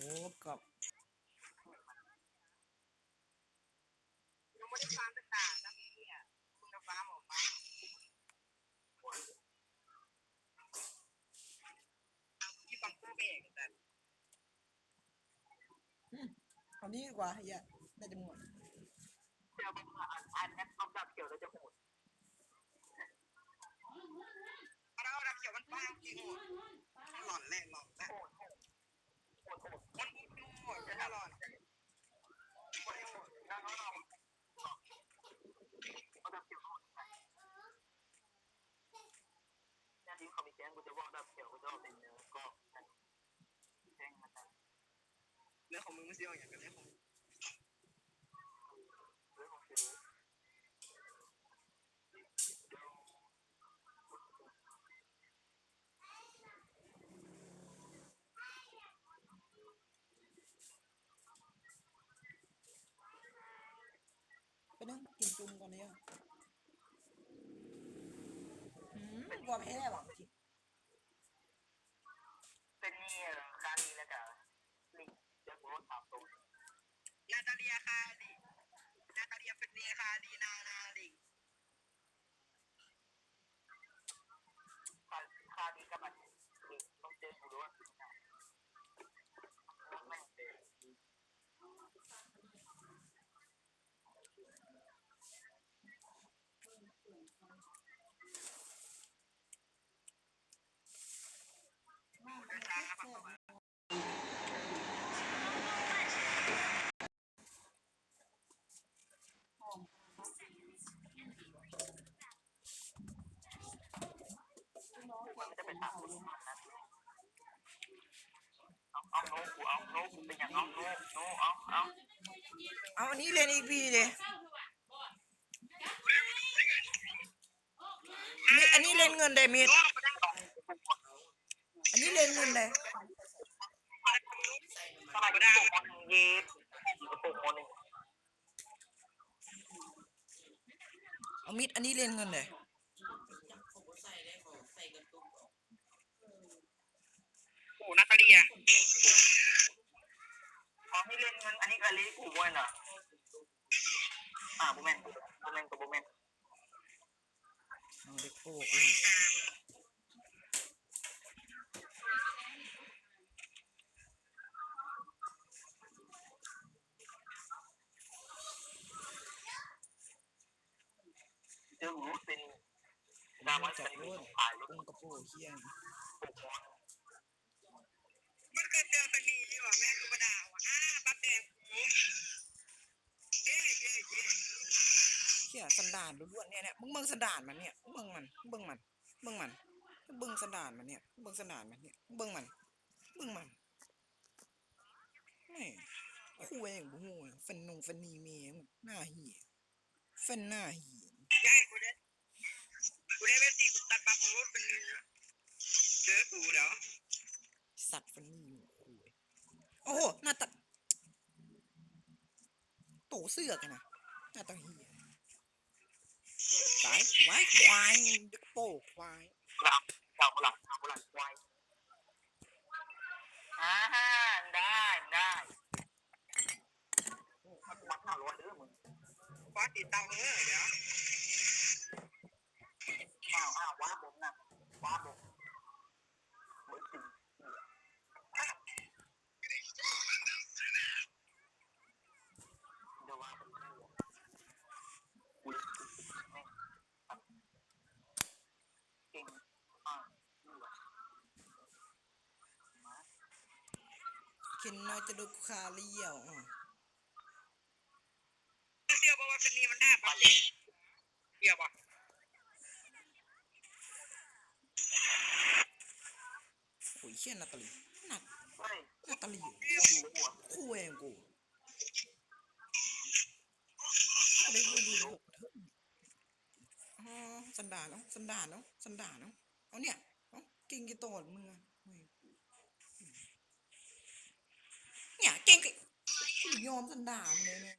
อ้กับยังไม่ได้ฟังตั้งแต่นะพี่เนี่ยคุณจะฟังออกมาที่ฟังกูเองแต่เอานี้ดีกว่าเฮียน่าจะหมดเดี๋ยวมันมอันนั้นต้องดับเขียวแล้วจะโหดเราดับเขียวมันบ้างจริงหมดหล่อนแรกหลอนนะโหดโหดโหดโหดมันดูโหดจะหลอนโหดโหดแล้วเราเอาดับเขียว นั่นที่เขามีแจ้งกูจะบอกดับเขียวกูจะเอาเป็นเนื้อก็แจ้งมาเรื่องของมึงไม่ใช่อย่างกันเรื่องของเรื่องของกูไปนั่งกินจุ่มก่อนเนี่ยอืมกลัวแพ้หวังจริง เป็นนี่คารีแล้วก็ลิงจะโบสามตัวนาตาเลียคารีนา ดีค่ะดีนานาลิงคาคารีกับมันลิงต้องเจอกูด้วยไม่เจอ มันจะเป็นทางคนนะเอาเอาโน้กูเอาโน้กูเป็นอย่างเอาโน้โน้เอาเอา เอาอันนี้เล่นอีกพีเลยนี่อันนี้เล่นเงินได้เมดอันนี้เล่นเงินได้สมัยก็ได้คนเย็บกระปุกคนหนึ่งเอามิดอันนี้เล่นเงินได้โอ้นาตาเลียอ๋อให้เล่นเงินอันนี้ก็เล่นกูบ้วนอะ อ่าบุแมนบุแมนกับบุแมนเอาเด็กโป๊กอะเจอหูเป็นดาวมันจัเป็นรุ่นขายรถองกระโปรงเฮียง มันเคยเจอเป็นนีว่ะแม่กูมาด่าว่ะอ้าปั๊บแดงเย้เย้เย้ เฮียสัน ดานล้วนๆเนี่ยเนี่ยมึงเบิ่งสันดานมันเนี่ยมึงเบิ่งมันเบิ่งมันเบิ่งมันเบิ่งสันดานมันเนี่ยเบิ่งสันดานมันเนี่ยเบิ่งมันเบิ่งมันนี่คู่เองบ่ฮู้อะฟันนงฟันนีเมงหน้าเหียฟันหน้าเหียใช่กูได้กูได้ไปสิกูตัดปั๊บของรถเป็นเจอกูเดี๋ยวสัตว์ฟันนีคู่เว้ยโอ้โหหน้าตาโตเสื้อกันนะหน้าตาเหียตายควายควายเด็กโป้ควายหลังหลังหลังหลังควายอ่าได้ได้มันวัดห้าร้อยเด้อมึงวัดติดตังเออเดี๋ยวอ้าวอ้าวว้าผมนะว้าผมเหมือนสิเดี๋ยวว้าผมกูแม่งเก่งอ่านี่ว่ะ เข็ นน้อยจะดูคาเลี้ยวอะเชื่อป่ว่าเป็นนี่มันหน้าปัดเลยเชื่อป่ะโอ้ยเชี่ยนาตาลีนักเฮ้ยนาตาลีเชื่อหัวคู่เองกูได้กูดูหกเถอะอ๋อสันดาเนาะสันดาเนาะสันดาเนาะเอาเนี่ยเอาก่งกี่ตอนมึงอะ ยอมสันดานเลยเนี่ย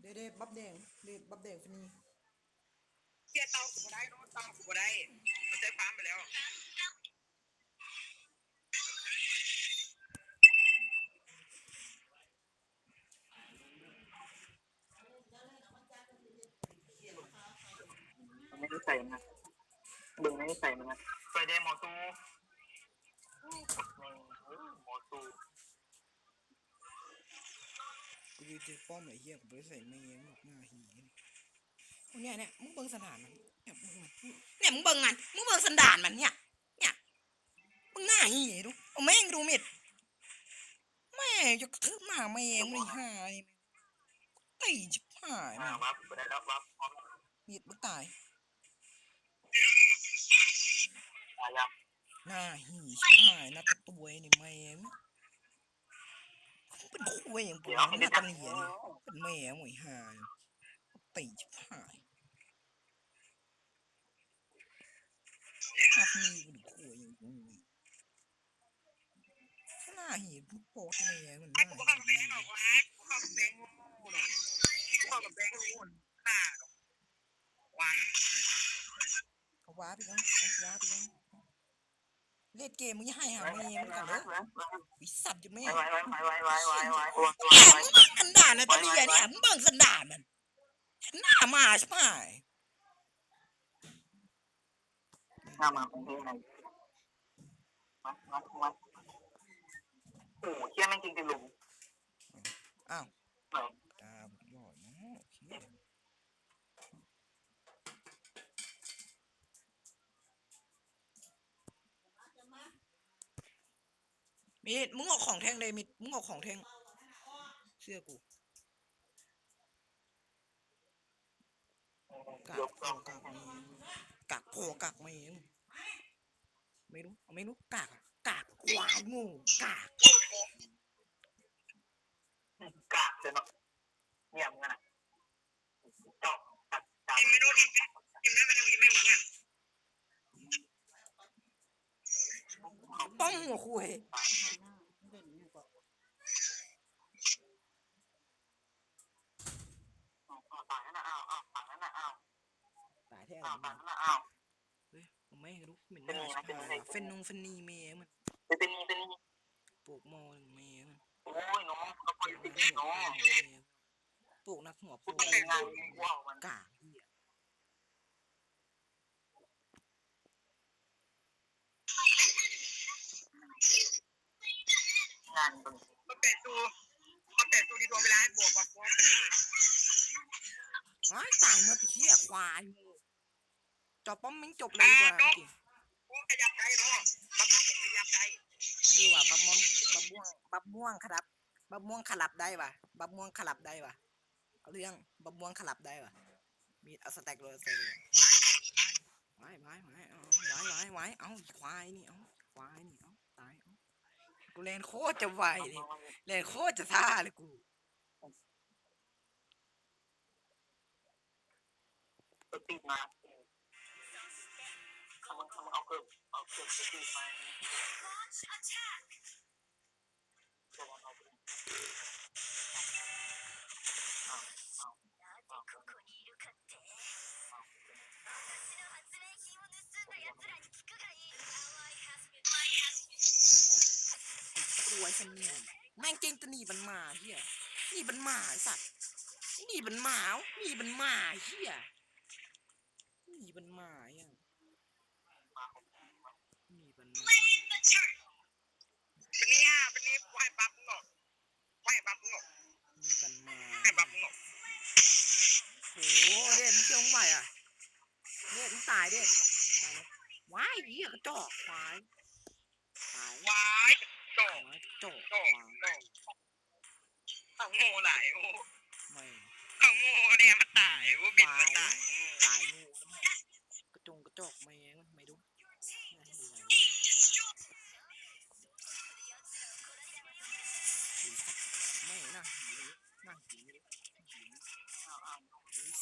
เดเดบับแดงเดบับแดงฟนนี่เกียเตากูได้รู้เตากูได้ใช้ปั๊มไปแล้วไม่ได้ใส่นะบึงไม่ได้ใส่มันนะไปเดมอตู ตูกูยืนเจอป้อมไอ้เหี้ยกูไปใส่ไม่เองหมดหน้าหีนี่โอ้เนี่ยเนี่ยมึงเบิ่งสันดานมันเนี่ยมึงมันเนี่ยมึงเบิ่งมันมึงเบิ่งสันดานมันเนี่ยเนี่ยมึงหน้าหีดูเอาแม่งดูเม็ดแม่งจะกระทืบหน้าแม่งไม่ห่านี่ไอ้ชิบหายอ่าแม่งวับไปได้แล้ววับพร้อมเม็ดมึงตายตายยัง หน้าหีชิบหายหน้าตะตัวนี่แม่งเป็นคุยอย่างกูเดียวหน้าตาเหลียนเป็นแม่งหวยห่าตีชิบหายภาพนี้กูดูคุยอย่างกูหน้าหีมึงโปดแม่งมันหน้ากูเข้ากับแบหีงค์หรอกวะกูเข้ากับแบงค์งูหรอกกูเข้ากับแบงค์งูฆ่าหรอวะว้าไปแล้วว้าไปแล้ว เล่นเกมมึงอย่าให้หาแม่มึงก่อนเด้อวิสัตว์จะแม่ไว้ไว้ไว้ไว้ไว้ไว้ไว้ตัวตัวแหมไว้มึงเบิ่งสันดานนะตะเลียเนี่ยมึงเบิ่งสันดานมันหน้ามาใช่ไหมหน้ามาเป็นเพลงไหนมามามาโอ้เชี่ยแม่งจริงจริงลุงอ้าว เออ ตาบุกหลอดเนาะโอเค มิดมึงเอาของแท่งเลยมิดมึงเอาของแท่งเสื้อกูกากยกโผต้องกากไม่กากโผกากไม่ไม่รู้เอาไม่รู้กากอะกากควายงูกากกาบเลยเนาะเงียบงั้นอะจอกตัดตัดไม่รู้ทีมไม่ไม่ต้องทีมไม่มึงอะป้องหัวคุย ตายนั่นน่ะอ้าวอ้าวตายนั่นน่ะอ้าว ตาย แท้อ้าวมัตายนั่นน่ะอ้าวเฮ้ยผมไม่รู้เหม็นหน้าชิบหายว่ะเฟนนงเฟนนีเมย์มันเป็นนี่เป็นนี่ปลูกมอหนึ่งเมย์มันโอ้ยน้องเราไปติดน้องปลูกนักหัวพูโผดไปงานว้าวมันกากเหี้ย งานมันมันแต่ตูมันแต่ตูที่ดวงเวลาให้บวกกับพวก ว้ายตายเมื่อปีเหี้ยควายงูจอบ ป้อมแม่งจบเลยดีกว่าจริงพวกขยับใจเนาะมันต้องขยับใจคือว่าบับม่วงบับม่วงบับม่วงครับบับม่วงขลับได้ป่ะบับม่วงขลับได้ป่ะเอาเรื่องบับม่วงขลับได้ป่ะมีเอาสแต็กเลยสแต็กเลยไว้ไว้ไว้เอาไว้ไว้ไว้เอาอีควายนี่เอาควายนี่เอาตายเอากูเล่นโคตรจะไวเลยเล่นโคตรจะท่าเลยกูติดมาเขา มันเขาเอาเกือบเอาเกือบติดมากลัวฉันนี่แม่งเก่งจะหนีมันมาเฮียนีมันมาไอ้สัตว์นีมันมาเอาหนีมันมาเฮียนีมันมาอย่างหนีมันมา วันนี้อะวันนี้ไหวปั๊บมึงหรอกไหวปั๊บมึงหรอกหนีมันมาไหวปั๊บมึงหรอกโอ้โหเด็ดมึงเชื่อมึงไหวอะเด็ดมึงตายเด็ดตายแล้วว้ายเหี้ยกระจอกควายตายวายโจควายกระจอกโจควายโจเอาโง่ไหลโอ้ไม่เอาโง่เนี่ยมันตายโอ้บิดมันตายตายงูแล้วแม่กระจงกระจอกแม่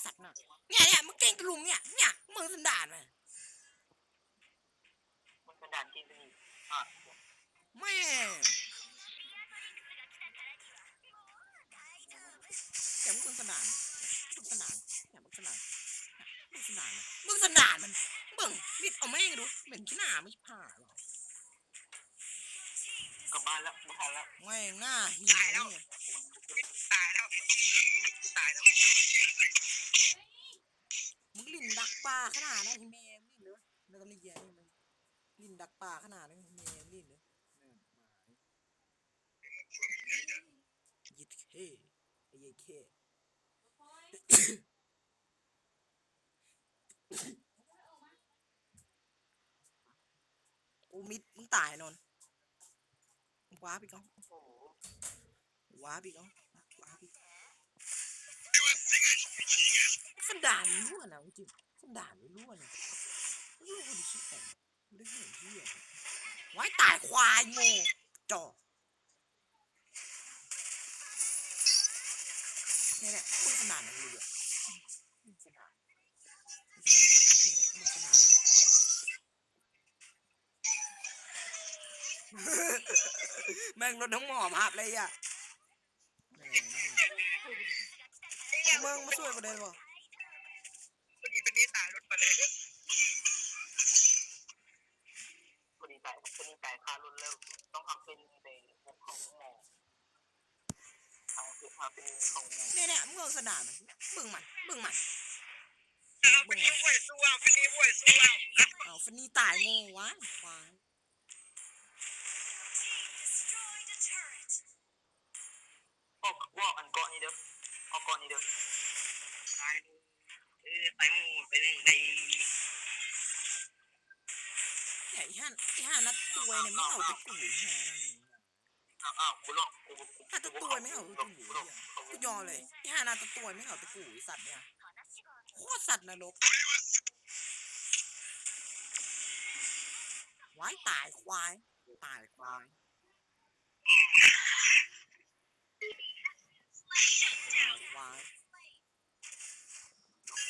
สัตว์น่ะเนี่ยเนี่ยมึงเก่งกระลุมเนี่ยเนี่ยมึงสันดานมามันเป็นด่านที่ดีอะแม่แต่มึงสันดานมึงสันดานเนี่ยมึงสันดานมึงสันดานมึงสันดานมันมึงมิดเอาแม่งดูเหม็นขี้หน้าไม่ใช่ผ้าหรอกกลับบ้านแล้วไม่ทันแล้วแม่งหน้าหีตายแล้วเนี่ยตายแล้วตายแล้วมึงลิ้นดัก ปลาขนาดนั้นไอ้แม่มึงลิ้นเลยแล้วก็ลีเยียนี่มันลิ้นดักป่าขนาดนั้นเมลิ้นเลยนั่นหมายยิดเคไอ้ยัยเคโอ้มิดมึงตายนนท์ว้าพี่ก้องโอ้โหว้าพี่ก้องว้าพี่สันดานรั่วนะจริง สันดาไม่รั่วนะรั่วคนที่ชิบแตกไม่ได้เห็นที่อะไว้ตายควายโง่จอกนี่แหละมึงขนาดนั้นเลยอะมึงขนาดนี่แหละมึงขนาดแม่งรถทั้งหมอมาบเลยอะมึงมาช่วยกูได้ป่ะ คนนี้คนนี้ตายรถไปเลยคนนี้ตายคนนี้ตายคารถแล้วต้องทำเป็นในของหมอทำคือทำเป็นของห มอเนี่ยเนี่ยมึงเอาสนามมันบึ้งมันบึ้งมันเป็นนี้ป่วยสู้อะเป็นนี้ป่วยสู้อะเอาฟันนี่ตายโง่วะควายออกว่าอันก่อนนี้เด้อเอาก่อนนี้เด้อตายเออตายงูเป็นในไอ้ห่านไอ้ห่านัดตัวเนี่ยไม่เอาตะกูห่นั่นอ้าวอ้าวกูหลอกกูกูห่าตะตัวไม่เอาตะกู กูยอมเลยไอ้ห่านัดตะตัวไม่เอาตะกูไอ้สัตว์เนี่ยโคตรสัตว์นรกไว้ตายควายตายควายตายควาย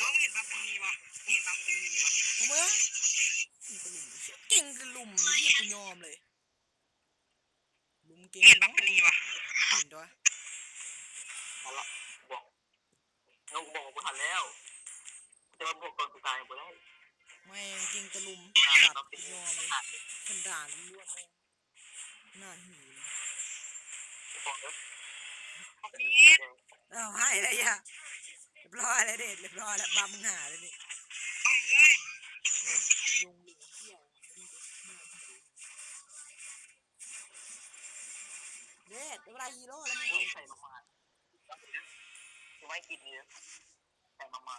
น้องเห็นบัฟเป็นมีวะเห็นบัฟเป็นมีวะพวกมึงเก่งกระลุมเหี้ยกูยอมเลยลุมเก่งเห็นบัฟเนาะเป็นมีวะเห็นด้วย มาละบอกน้องบอกกูทันแล้วจะมาบอกก่อนกูตายกูได้แม่งเก่งกระลุมอ่าสัตเราว์เป็นยอมเลยขันด่านล้วนแม่งหน้าหีเลยบอกเด้ออ้าวให้อะไรอะเรียบร้อยแล้วเด็ดเรียบร้อยแล้วบามึงหาเลยนี่ยุงเหลืองเหี้ยเด็ดเดี๋ยวเวลาฮีโร่แล้วมึงใส่มามา กูไม่กินเนื้อใส่มามา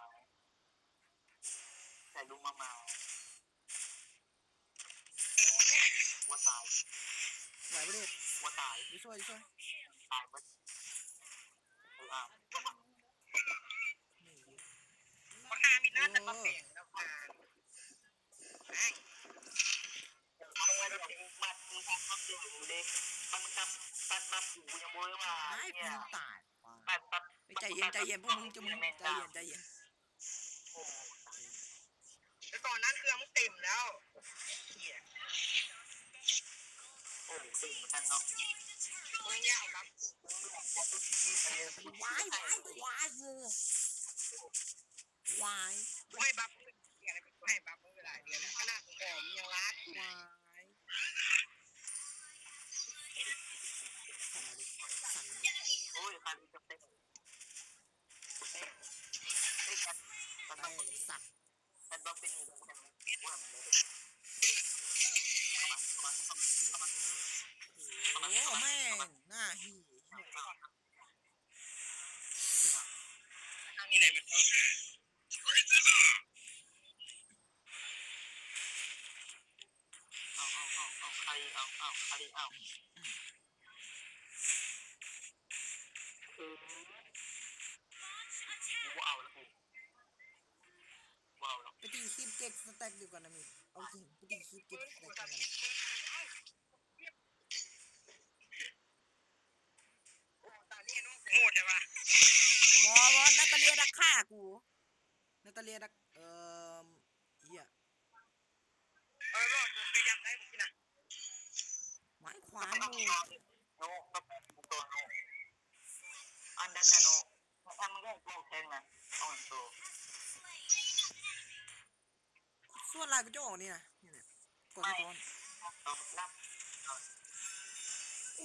ใส่ลูกมามาว่าตายไหวปะเด็ดว่าตายดูช่วยดูช่วยตายว่าเอออะนี่ดิว่าหามีน่าจะมาเปลี่ยนแล้วมาแม่งเอาไว้แบบบัดมึงทำบัดอยู่ดิมันทำบัดบัดอยู่ยังบ่ได้ว่าไอ้เนี่ยมึงตาย ใจเย็นใจเย็นพวกมึงจะมึงใจเย็นใจเย็นแต่ตอนนั้นเครื่องมันเต็มแล้วโอ้เต็มเหมือนกันเนาะมึงเนี่ยเอาบัฟวายวายวายเออวายกูให้บัฟเดี๋ยวกูให้บัฟเวลาเดียวขนาดหอมยังรัดวาย ใครเอาคือกูเอาแล้วกูเอาแล้วไปตีคลิปเก็กสแต็กดีกว่านะมิดเอาจริงไปตีคลิปเก็กสแต็กกันนะตอนนี้น้องโหดใช่ปะบอบอนาตาเลียดักฆ่ากูนาตาเลียดักเอ่อ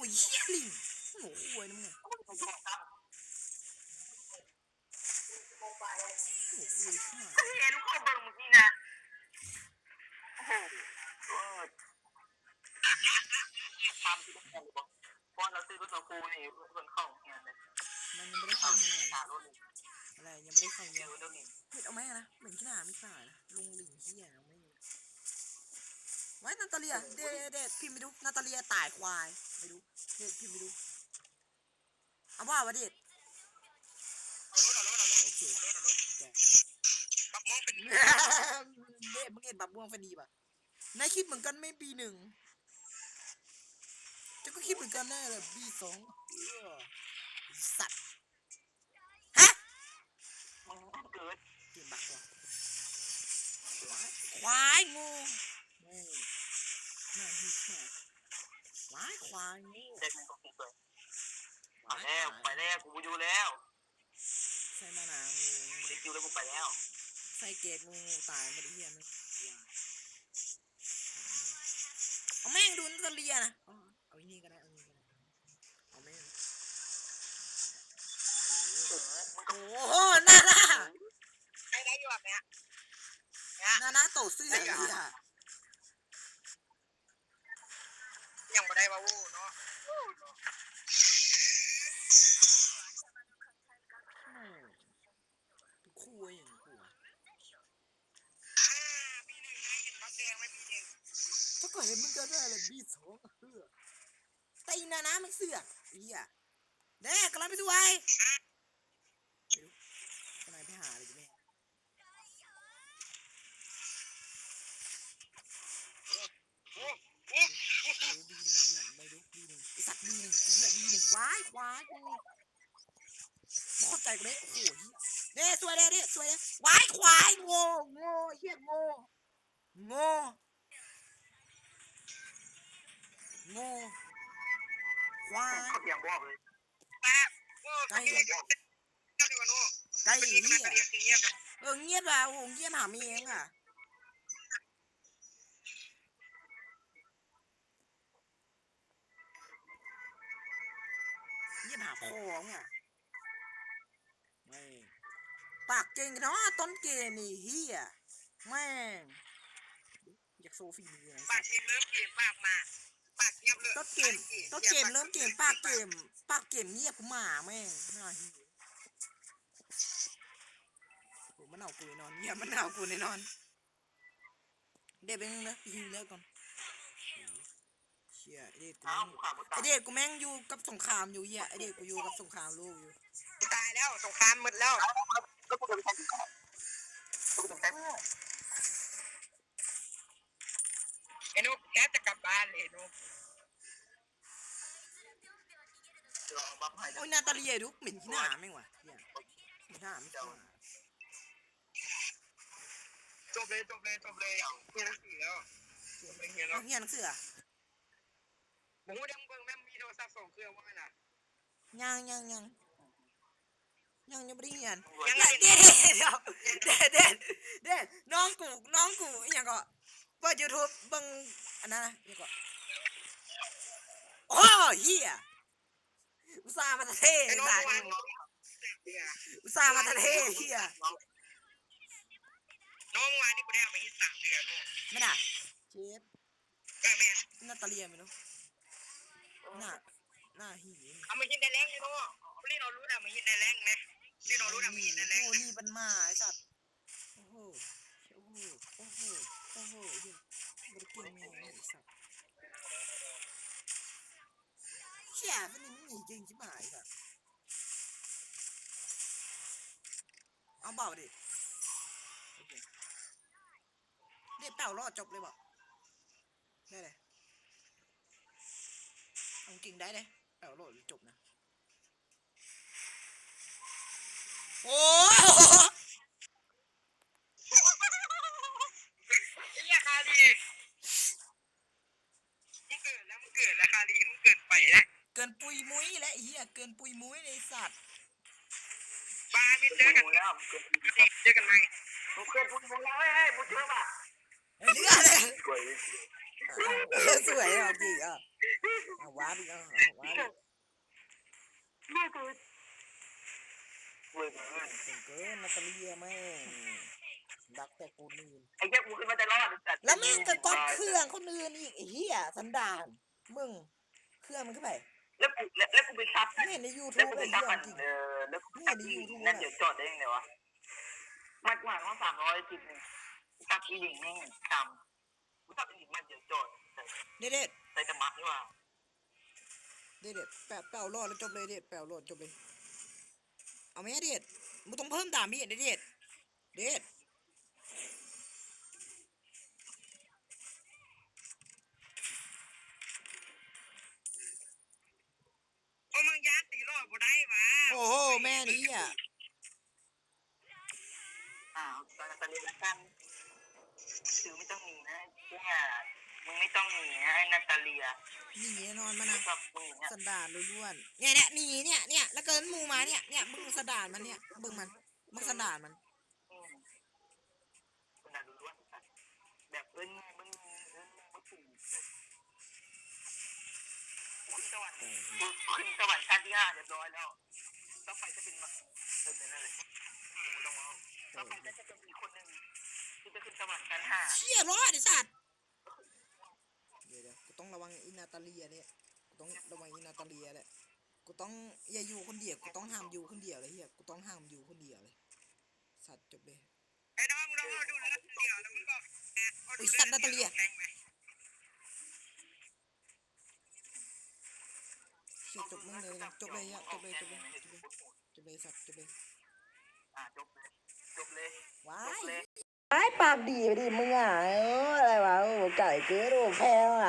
โอ้ยเชี่ยลิงโอ้โหวยนะมึงโอ้โหวยค่ะเฮ้ยลูกเขาเบิ่งมึงนี่นะโอ้โหเออทำที่ต้องบอกเพราะเราซื้อรถเราคูนี่เพิ่นเข้าเงินเลยมันยังไม่ได้เข้าเงินหารถเลยอะไรยังไม่ได้เข้าเงินเห็ดเอาไหมนะเหมือนขี้หน้าไม่ใส่นะลุงลิงเฮียนะไม่ไว้นาตาเลียเด็ดเด็ดพิมพ์ไปดูนาตาเลียตายควายไปดู เด็ดพิมพ์ไปดูเอาว่าวะเด็ดเอารถเอารถเอารถโอเคเอารถเอารถแกปักมองเป็นเด็ดมึงเห็นบับม่วงฟนีป่ะนายคิดเหมือนกันไม่ปีหนึ่งเจะก็คิดเหมือนกันแน่เลยปีสองเออสัตว์ฮะมันเกิดเกมบักวะควายงูไม่น่าหิวมากค วายควายงูเด็กมันตกติดเลยมาแล้วไปแล้วกูอยู่แล้วใส่มานางูกูได้คิวแล้วกูไปแล้วใส่เกตงูตายไม่ได้เฮียมันเอาแม่งดูนัตเลียนะเอาเอาอันนี้ก็ได้เอาอันนี้ก็ได้เอาแม่งมึงโอ้โหน่าน่าไอ้ได้อยู่แบบเนี้ยน่าน่าโตเสื้อเฮียยัง ไม่ได้ว่าวู้เนาะแม่งคู่ไอ้อย่างคู่อะปีหนึ่งไงเห็นบักแดงไหมปีหนึ่งถ้าเกิดเห็นมึงก็ได้เลยบีสองเสื้อแต่อีนานามันเสือกเฮียแน่กำลังไปด้วย สวยเด้เด้สวยเด้ว้ายควายโง่โง่เฮียโง่โง่โง่ควายเสียงบอกเลยแป๊บโอ้ใกล้เดี๋ยวเดี๋ยวโน่ไก่เหี้ยเรียกเงียบเออเงียบอะโอ้เงียบหามียงอะเงียบหาพ่อมึงอะ ปากเก่งกันเนาะต้นเกมนี่เฮียแม่งอยากโซฟีมือไงปากเกมเริ่มเกมปากมาปากเงียบเลยต้นเกมต้นเกมเริ่มเกมปากเกมปากเกมเงียบกูหมาแม่งน่าเฮียโอ้มันเอากูแน่นอนเงียบมันเอากูแน่นอนเด็ดไปนึงนะพี่ฮิวแล้วก่อนเชี่ยไอเด็กกูอ้าวแม่งขาดไอเด็กกูแม่งอยู่กับสงครามอยู่เหี้ยไอเด็กกูอยู่กับสงครามโลกอยู่ตายแล้วสงครามหมดแล้ว ก็กูโดนแทงกูโดนแทงไอ้นุ๊กแค่จะกลับบ้านเลยนุ๊กรอบัฟให้โอ้ยนาตาเลียดูเหม็นขี้หน้าแม่งว่ะเหี้ยเหม็นขี้หน้าไม่ใช่หน้าจบเลยจบเลยจบเลยเฮียนักสี่แล้วจบเลยเฮียเอาแล้วเฮียหนังสืออะผมก็ยังเบิ่งแม่มีโทรศัพท์สองเครื่องว่าไงน่ะ ยังยังยัง ยังยังไม่ได้เฮียนยังไงเด็ดเดี๋ยวเด็ดเด็ดเด็ดน้องกูน้องกูอหย่างก็เปิดยูทูบเบิ่งอันนั้นนะอหย่างก็โอ้เฮียอุตส่าห์มาเท่ไอ้น้องสัสวางเนี่ยอุตส่าห์มาเท่เฮียน้องวานนี่กูได้เอามาอีกสามเดือนไม่ได้เชฟเออแม่นาตาเลียไม่รู้หน้าหน้าหีเอามายินในแรงอยู่เนาะนี่เรารู้นะมายินในแรงนะ นี่เรารู้นะมายินในแรงโอ้นี่มันมาไอ้สัตว์โอ้โหโอ้โหโอ้โหโอ้โหเฮียบริกินแม่งไอ้สัตว์เชี่ยมันนี่มันหนีเก่งชิบหายสัตว์เอาเบาดิเคเด็ดเป่ารอดจบเลยบอกได้เลยเอาจริงได้เลยเป่ารอดจบนะ โอ้โหไอ้ยคาลีมึงเกิดแล้วมึงเกิดแล้วคาลีมึงเกิดไปแล้วเกินปุยมุ้ยและไอ้เหี้ยเกินปุยมุ้ยในสัตว์บาไม่เจอกันแล้วเจอกันไหมมึงเกิดมึงมึงแล้วเฮ้ยมึงเจอป่ะไอ้เรื่องเลยสวยเออสวยอะจริงอะเอาว้าดิเอาเอาว้าดินี่คือเวยเก่งเกินนาตาเลียแม่งดักแต่กูนี่ไอ้แค่กูขึ้นมาจะรอดแล้วแม่งก็ก๊อปเครื่องคนอื่นอีกไอ้เหี้ยสันดานมึงเครื่องมันเข้าไปแล้วกูแล้วแล้วกูไปซับไม่เห็นในยูทูบเลยซับเหี้ยจริงแล้วกูซับนั่นเดี๋ยวจอดได้ยังไงวะมันกว่าเขาสามร้อยจิตหนึ่งซับอีหญิงนี่ต่ำกูซับอีหญิงมันเดี๋ยวจอดเด็ดเด็ดใส่จะมัดนี่ว่าเด็ดเด็ดแปะแปะรอดแล้วจบเลยเด็ดแปะรอดจบเลย เอาไหมเด็ดมึงต้องเพิ่มดามีเด็ดเด็ดเด็ดโอ้มึงยัดตีรอดกูได้วะโอ้โหแม่นี่อะอ้าวตอนนั้นตอนนี้ละกันคือไม่ต้องมีนะเนี่ยมึงไม่ต้องมีนะไอ้นาตาเลีย หนีแน่นอนมาไม่นะชอบมึงเนี่ยสันดานล้วนๆเนี่ยเนี่ยหนีเนี่ยเนี่ยแล้วเกินหมูมาเนี่ยเนี่ยมึงสันดานมันเนี่ยมึงมันมึงสันดานมัน อืมคนน่ะรู้ล้วนครับแบบเอิ้นมึงเอิ้นมึงไม่ถูกขึ้นสวรรค์ขึ้นสวรรค์ชั้นที่ห้าเรียบร้อยแล้วต่อไปจะเป็นแบบเออนั่นแหละต้องเอาต่อไปก็จะเป็นอีกคนหนึ่งที่จะขึ้นสวรรค์ชั้นห้าเชี่ยรอดไอ้สัตว์เดี๋ยวเดี๋ยวกู ต้องระวังอินาตาเลียเนี่ยกูต้องระวังอินาตาเลียแหละกูต้องอย่าอยู่คนเดียวกูต้องห้ามอยู่คนเดียวเลยเฮียกูต้องห้ามอยู่คนเดียวเลยสัตว์จบเลยไอ้น้องมึงต้องเอาดูแลเดียวแล้วมึงก็อุ้ยสัตว์นาตาเลียแข่งไหมเชี่ยจบมึงเลยนะจบเลยอะจบเลยจบเลยจบเลยจบเลยสัตว์จบเลยอะจบเลยจบเลยว้าจบยเลยไอ้ปากดีไปดิมึงอะเอออะไรวะโอ้ไก่เกิดโอ้แพ้อะ